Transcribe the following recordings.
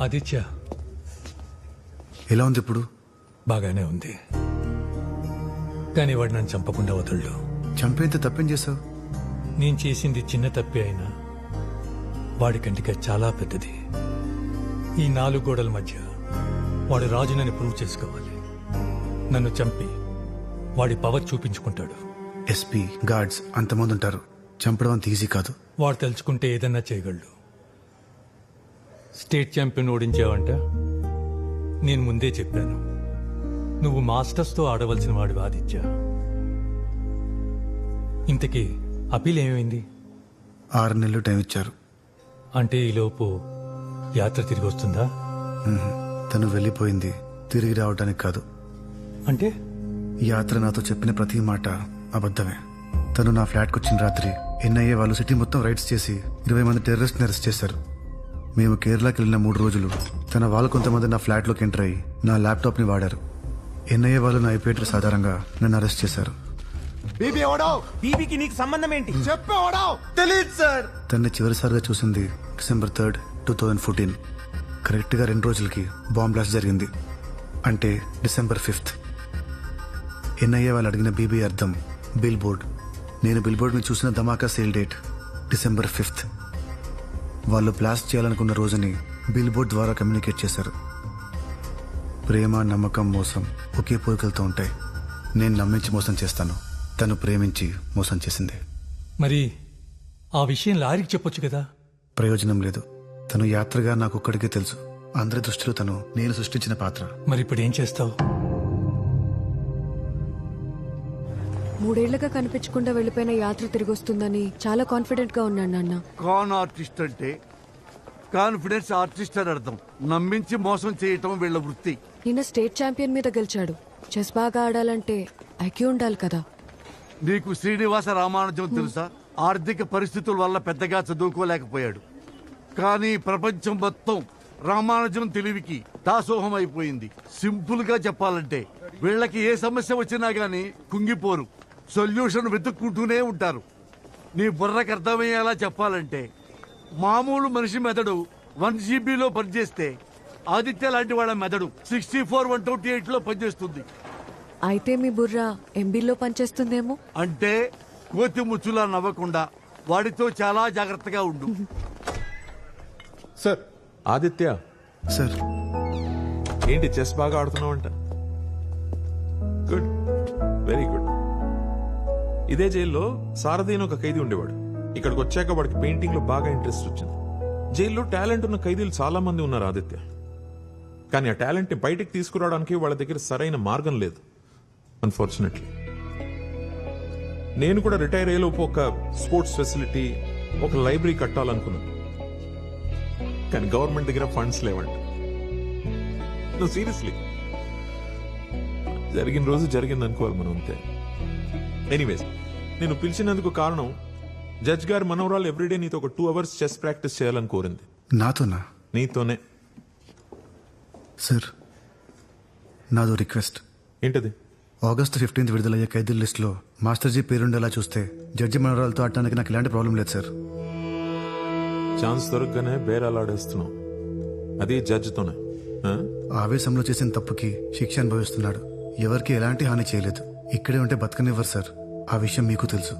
ఆదిత్య. ఎలా ఉంది ఇప్పుడు? బాగానే ఉంది. కానీ వాడు నన్ను చంపకుండా వదళ్ళు చంపేంత తప్పేం చేసావు నేను చేసింది చిన్న తప్పే అయినా వాడి కంటిక చాలా పెద్దది. ఈ నాలుగు గోడల మధ్య వాడు రాజునని ప్రూవ్ చేసుకోవాలి. నన్ను చంపి వాడి పవర్ చూపించుకుంటాడు. ఎస్పీ గార్డ్స్ అంతమంది ఉంటారు. చంపడం అంత ఈజీ కాదు. వాడు తలుచుకుంటే ఏదన్నా చేయగలడు. స్టేట్ ఛాంపియన్ ఓడించావంట? నేను ముందే చెప్పాను. నువ్వు మాస్టర్స్తో ఆడవలసిన వాడు ఆదిత్య ఇంతకీ అపీల్ ఏమైంది? ఆరు నెలలు టైం ఇచ్చారు. అంటే ఈలోపు యాత్ర తిరిగి వస్తుందా. తను వెళ్ళిపోయింది. తిరిగి రావడానికి కాదు. అంటే? యాత్ర నాతో చెప్పిన ప్రతి మాట అబద్ధమే. తను నా ఫ్లాట్కి వచ్చిన రాత్రి ఎన్ఐఏ వాళ్ళు సిటీ మొత్తం రైడ్స్ చేసి ఇరవై మంది టెర్రరిస్ట్ని అరెస్ట్ చేశారు. మేము కేరళకి వెళ్ళిన మూడు రోజులు తన వాళ్ళు కొంతమంది నా ఫ్లాట్లోకి ఎంటర్ అయ్యి నా ల్యాప్టాప్ని వాడారు. ఎన్ఐఏ వాళ్ళు నా ఐపీ అడ్రస్ ఆధారంగా నన్ను అరెస్ట్ చేశారు. బీబీ ఓడో బీబీకి నీకు సంబంధం ఏంటి? చెప్పు ఓడో తెలియదు సార్! తన్ని చివరిసారిగా చూసింది December third two thousand fourteen. కరెక్ట్గా రెండు రోజులకి బాంబ్ బ్లాస్ట్ జరిగింది. అంటే డిసెంబర్ ఫిఫ్త్. ఎన్ఐఏ వాళ్ళు అడిగిన బీబీ అర్థం బిల్ బోర్డ్ నేను బిల్ బోర్డ్ని చూసిన ధమాకా సేల్ డేట్ డిసెంబర్ ఫిఫ్త్. వాళ్ళు బ్లాస్ట్ చేయాలనుకున్న రోజుని బిల్ బోర్డ్ ద్వారా కమ్యూనికేట్ చేశారు. ప్రేమ నమ్మకం మోసం ఒకే పోలికలతో ఉంటాయి. నేను నమ్మించి మోసం చేస్తాను. తను ప్రేమించి మోసం చేసింది. మరి ఆ విషయం లారీకి చెప్పొచ్చు కదా? ప్రయోజనం లేదు. తను యాత్రగా నాకు ఒక్కడికే తెలుసు. అందరి దృష్టిలో తను నేను సృష్టించిన పాత్ర. మరి ఇప్పుడు ఏం చేస్తావు? మూడేళ్ళుగా కనిపించకుండా వెళ్ళిపోయిన యాత్ర తిరిగి వస్తుందని చాలా కాన్ఫిడెంట్గా ఉన్నాను నాన్న. కాన్ ఆర్టిస్ట్ అంటే కాన్ఫిడెన్స్ ఆర్టిస్ట్ అని అర్థం. నమ్మించి మోసం చేయటం వీళ్ళ వృత్తి. నిన్న స్టేట్ ఛాంపియన్ మీద గెలిచాడు. చెస్ బాగా ఆడాలంటే ఐక్యూ ఉండాలి కదా. నీకు శ్రీనివాస రామానుజం తెలుసా? ఆర్థిక పరిస్థితుల వల్ల పెద్దగా చదువుకోలేకపోయాడు. కానీ ప్రపంచం మొత్తం రామానుజం తెలివికి దాసోహం అయిపోయింది. సింపుల్గా చెప్పాలంటే వీళ్ళకి ఏ సమస్య వచ్చినా గానీ కుంగిపోరు. సొల్యూషన్ వెతుక్కుంటూనే ఉంటారు. నీ బుర్రకు అర్థమయ్యేలా చెప్పాలంటే మామూలు మనిషి మెదడు వన్ జీబీలో పనిచేస్తే ఆదిత్య లాంటి వాళ్ళ మెదడు సిక్స్టీ ఫోర్ వన్ ట్వంటీ ఎయిట్లో పనిచేస్తుంది. అయితే మీ బుర్ర ఎంబీలో పనిచేస్తుందేమో? అంటే కోతి ముచ్చులా నవ్వకుండా వాడితో చాలా జాగ్రత్తగా ఉండు. సార్ ఆదిత్య. సార్. ఏంటి చెస్ బాగా ఆడుతున్నావంట? గుడ్. Very good. ఇదే జైల్లో సారథి అని ఒక ఖైదీ ఉండేవాడు. ఇక్కడికి వచ్చాక వాడికి పెయింటింగ్లో బాగా ఇంట్రెస్ట్ వచ్చింది. జైల్లో టాలెంట్ ఉన్న ఖైదీలు చాలా మంది ఉన్నారు ఆదిత్య. కానీ ఆ టాలెంట్ని బయటికి తీసుకురావడానికి వాళ్ళ దగ్గర సరైన మార్గం లేదు. అన్ఫార్చునేట్లీ నేను కూడా రిటైర్ అయ్యేలోపు ఒక స్పోర్ట్స్ ఫెసిలిటీ ఒక లైబ్రరీ కట్టాలనుకున్నాను. కానీ గవర్నమెంట్ దగ్గర ఫండ్స్ లేవంట. సీరియస్లీ జరిగిన రోజు జరిగింది అనుకోవాలి మనం అంతే. ఎనీవేస్ నేను పిలిచినందుకు కారణం జడ్జ్ గారి మనవరాలు ఎవ్రీడే నీతో ఒక టూ అవర్స్ చెస్ ప్రాక్టీస్ చేయాలని కోరింది. నాతోనా? నీతోనే. సార్ నాదో రిక్వెస్ట్. ఏంటది? ఆగస్టు ఫిఫ్టీన్త్ విడుదలయ్యే ఖైదీల లిస్టులో మాస్టర్జీ పేరుండేలా చూస్తే జడ్జి మనవరాలతో ఆడటానికి నాకు ఎలాంటి ప్రాబ్లం లేదు సార్. ఛాన్స్ దొరకగానే బేరాలాడేస్తున్నావు. అది జడ్జితోనే? ఆవేశంలో చేసిన తప్పుకి శిక్ష అనుభవిస్తున్నాడు. ఎవరికి ఎలాంటి హాని చేయలేదు. ఇక్కడే ఉంటే బతకనివ్వరు సార్. ఆ విషయం మీకు తెలుసు.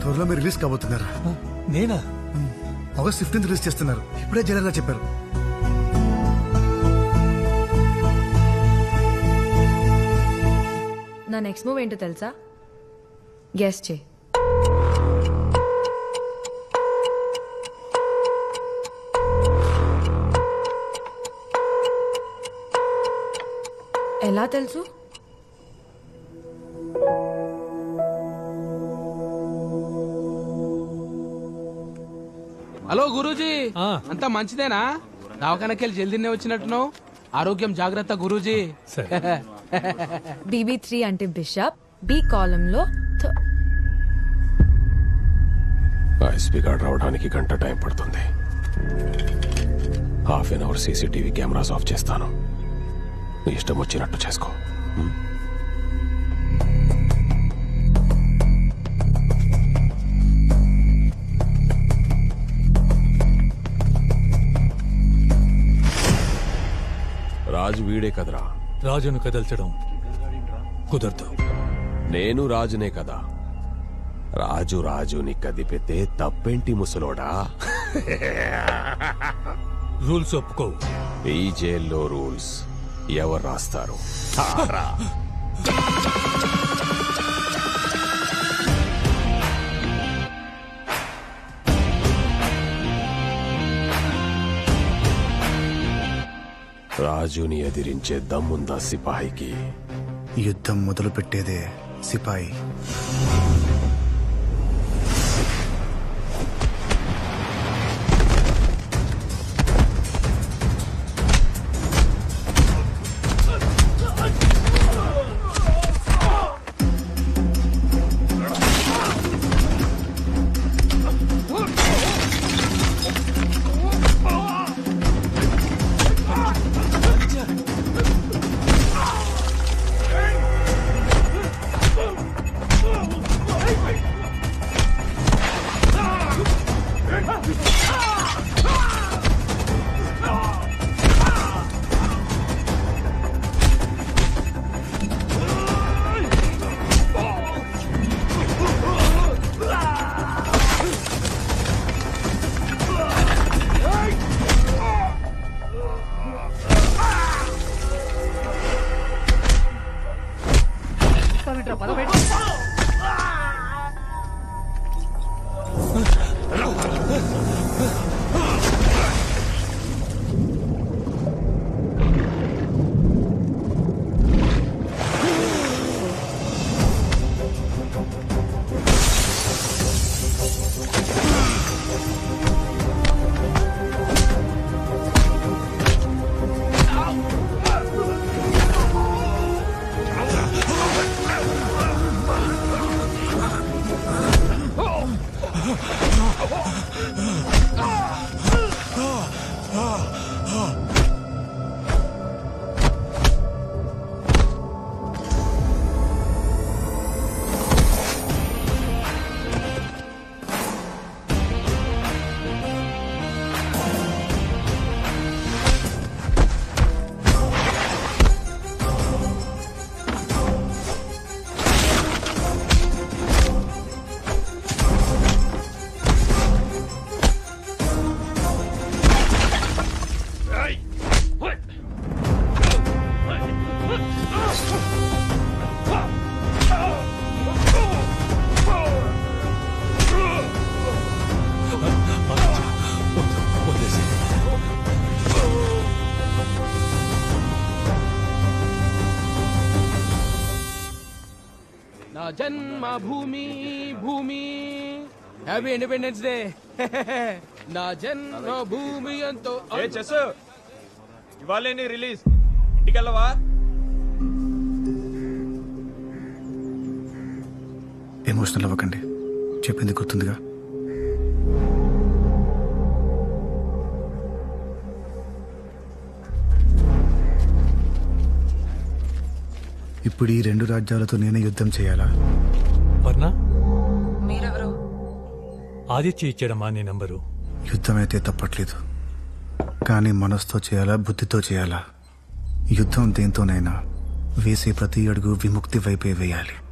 త్వరలో మీరు రిలీజ్ కాబోతున్నారా. నేనా? ఆగస్ట్ ఫిఫ్టీన్త్ రిలీజ్ చేస్తున్నారు. ఇప్పుడే జనరల్గా చెప్పారు. నా నెక్స్ట్ మూవ్ ఏంటో తెలుసా? గెస్ చే ఎలా తెలుసు? హలో గురూజీ. ఆ. అంతా మంచిదేనా? దవాఖానకెళ్ళి జల్దీనే వచ్చినట్టున్నావు? ఆరోగ్యం జాగ్రత్త గురూజీ. సరే. బీబీ త్రీ అంటే బిషప్ బి కాలంలో ఆ ఎస్పీ గార్డ్ రావడానికి గంట టైం పడుతుంది. Half an hour CCTV cameras off చేస్తాను. నీ ఇష్టం వచ్చినట్టు చేసుకో. రాజు వీడే కదరా? రాజును కదల్చడం కుదరదు. నేను రాజునే కదా. రాజు రాజుని కదిపితే తప్పేంటి ముసలోడా? రూల్స్ ఒప్పుకోవు ఈ జైల్లో రూల్స్ ఎవరు రాస్తారు? రాజుని ఎదిరించే దమ్ముందా సిపాయికి? యుద్ధం మొదలు పెట్టేదే సిపాయి 아! జన్మభూమి భూమి. హ్యాపీ ఇండిపెండెన్స్ డే నా జన్మ భూమి ఎంతో ఏ చెస్ ఇవాళ రిలీజ్ ఇంటికెళ్ళవా? ఎమోషనల్ అవ్వకండి. చెప్పింది గుర్తుందిగా. ఇప్పుడు ఈ రెండు రాజ్యాలతో నేనే యుద్ధం చేయాలా? వర్ణ? మీరెవరు? ఆదిత్య ఇచ్చాడమ్మా నీ నంబరు. యుద్ధం అయితే తప్పట్లేదు. కానీ మనసుతో చేయాలా బుద్ధితో చేయాలా? యుద్ధం దేంతోనైనా వేసే ప్రతి అడుగు విముక్తి వైపే వేయాలి.